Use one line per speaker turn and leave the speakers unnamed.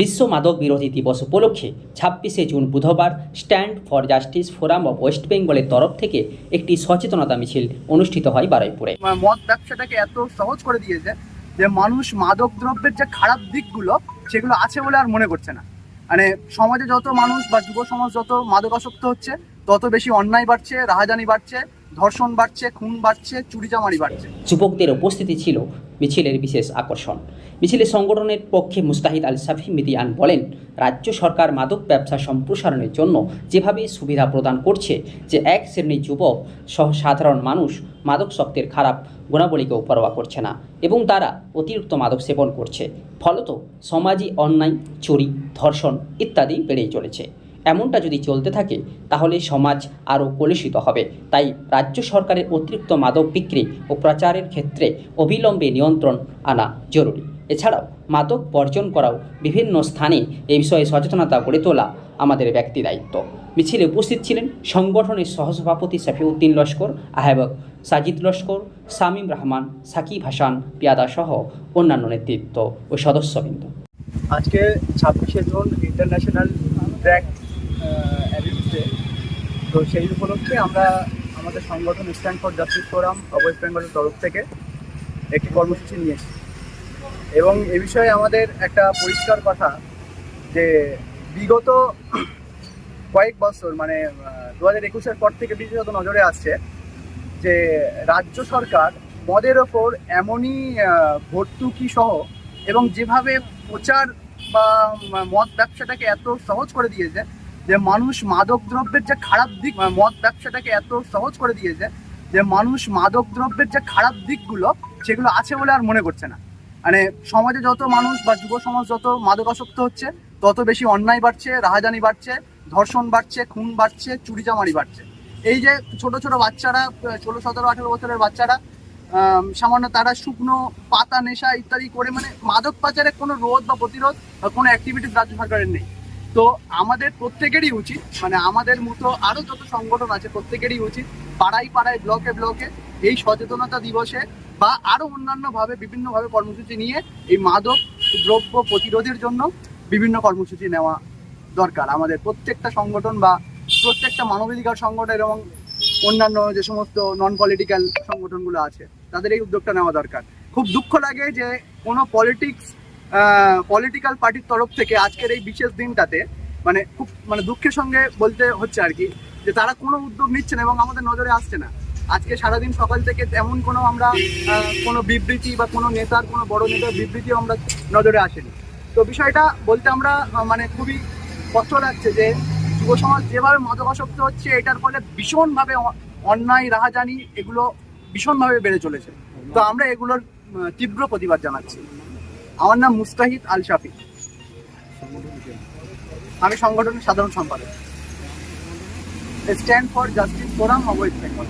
বিশ্ব মাদক বিরোধী দিবস উপলক্ষে ছাব্বিশে জুন বুধবার stand for justice forum of west বেঙ্গলের তরফ থেকে একটি সচেতনতা মিছিল অনুষ্ঠিত হয় বারুইপুরে।
মদ ব্যবসাটাকে এত সহজ করে দিয়েছে যে মানুষ মাদক দ্রব্যের যে খারাপ দিকগুলো, সেগুলো আছে বলে আর মনে করছে না। মানে সমাজে যত মানুষ বা যুব সমাজ যত মাদকাসক্ত হচ্ছে, তত বেশি অন্যায় বাড়ছে, রাহাজানি বাড়ছে ধর্ষণ বাড়ছে, খুন বাড়ছে, চুরিচামারি বাড়ছে।
যুবকদের উপস্থিতি ছিল মিছিলের বিশেষ আকর্ষণ। মিছিলে সংগঠনের পক্ষে মুস্তাহিদ আল সাফি মিদিয়ান বলেন, রাজ্য সরকার মাদক ব্যবসা সম্প্রসারণের জন্য যেভাবে সুবিধা প্রদান করছে যে এক শ্রেণির যুবক সহ সাধারণ মানুষ মাদকসক্তের খারাপ গুণাবলীকেও পরোয়া করছে না এবং তারা অতিরিক্ত মাদক সেবন করছে। ফলত সমাজে অন্যায়, চুরি, ধর্ষণ ইত্যাদি বেড়েই চলেছে। এমনটা যদি চলতে থাকে, তাহলে সমাজ আরও কলুষিত হবে। তাই রাজ্য সরকারের অতিরিক্ত মাদক বিক্রি ও প্রচারের ক্ষেত্রে অবিলম্বে নিয়ন্ত্রণ আনা জরুরি। এছাড়াও মাদক বর্জন করাও বিভিন্ন স্থানে এই বিষয়ে সচেতনতা গড়ে তোলা আমাদের ব্যক্তি দায়িত্ব। মিছিলে উপস্থিত ছিলেন সংগঠনের সহসভাপতি শফিউদ্দিন লস্কর, আহ্বায়ক সাজিদ লস্কর, শামীম রহমান, সাকিব হাসান, পিয়াদা সহ অন্যান্য নেতৃত্ব ও সদস্যবৃন্দ।
আজকে ছাব্বিশে জুন ইন্টারন্যাশনাল ড্রাগ অ্যাবিউজ তো সেই উপলক্ষে আমরা আমাদের সংগঠন stand for justice forum west বেঙ্গলের তরফ থেকে একটি কর্মসূচি নিয়েছি এবং এ বিষয়ে আমাদের একটা পরিষ্কার কথা যে বিগত কয়েক বছর মানে দু হাজার একুশের পর থেকে বিশেষত নজরে আসছে যে রাজ্য সরকার মদের ওপর এমনই ভর্তুকি সহ এবং যেভাবে প্রচার বা মদ ব্যবসাটাকে এত সহজ করে দিয়েছে যে মানুষ মাদক দ্রব্যের যে খারাপ দিক মদ ব্যবসাটাকে এত সহজ করে দিয়েছে, যে মানুষ মাদক দ্রব্যের যে খারাপ দিকগুলো, সেগুলো আছে বলে আর মনে করছে না। মানে সমাজে যত মানুষ বা যুব সমাজ যত মাদকাসক্ত হচ্ছে, তত বেশি অন্যায় বাড়ছে, রাহাজানি বাড়ছে, ধর্ষণ বাড়ছে, খুন বাড়ছে, চুরিচামারি বাড়ছে। এই যে ছোট ছোট বাচ্চারা ষোলো, সতেরো, আঠেরো বছরের বাচ্চারা সামান্য তারা শুকনো পাতা, নেশা ইত্যাদি করে মানে মাদক পাচারের কোনো রোধ বা প্রতিরোধ বা কোনো অ্যাক্টিভিটিস রাজ্য সরকারের নেই। তো আমাদের প্রত্যেকেরই উচিত মানে আমাদের মতো আরও যত সংগঠন আছে প্রত্যেকেরই উচিত পাড়ায় পাড়ায়, ব্লকে ব্লকে এই সচেতনতা দিবসে বা আরও অন্যান্য ভাবে বিভিন্ন ভাবে কর্মসূচি নিয়ে এই মাদক দ্রব্য প্রতিরোধের জন্য বিভিন্ন কর্মসূচি নেওয়া দরকার। আমাদের প্রত্যেকটা সংগঠন বা প্রত্যেকটা মানবাধিকার সংগঠন এবং অন্যান্য যে সমস্ত নন পলিটিক্যাল সংগঠনগুলো আছে, তাদের এই উদ্যোগটা নেওয়া দরকার। খুব দুঃখ লাগে যে কোনো পলিটিক্স পলিটিক্যাল পার্টির তরফ থেকে আজকের এই বিশেষ দিনটাতে মানে খুব মানে দুঃখের সঙ্গে বলতে হচ্ছে আর কি, যে তারা কোনো উদ্যোগ নিচ্ছে না এবং আমাদের নজরে আসছে না। আজকে সারাদিন সকাল থেকে তেমন কোনো আমরা কোনো বিবৃতি বা কোনো নেতার, কোনো বড় নেতার বিবৃতিও আমরা নজরে আসেনি। তো বিষয়টা বলতে আমরা মানে খুবই কষ্ট লাগছে যে যুব সমাজ যেভাবে মাদকাসক্ত হচ্ছে, এটার ফলে ভীষণভাবে অন্যায়, রাহাজানি এগুলো ভীষণভাবে বেড়ে চলেছে। তো আমরা এগুলোর তীব্র প্রতিবাদ জানাচ্ছি। আমার নাম মুস্তাহিদ আল শাফি। আমি সংগঠনের সাধারণ সম্পাদক। Stand for justice forum of west Bengal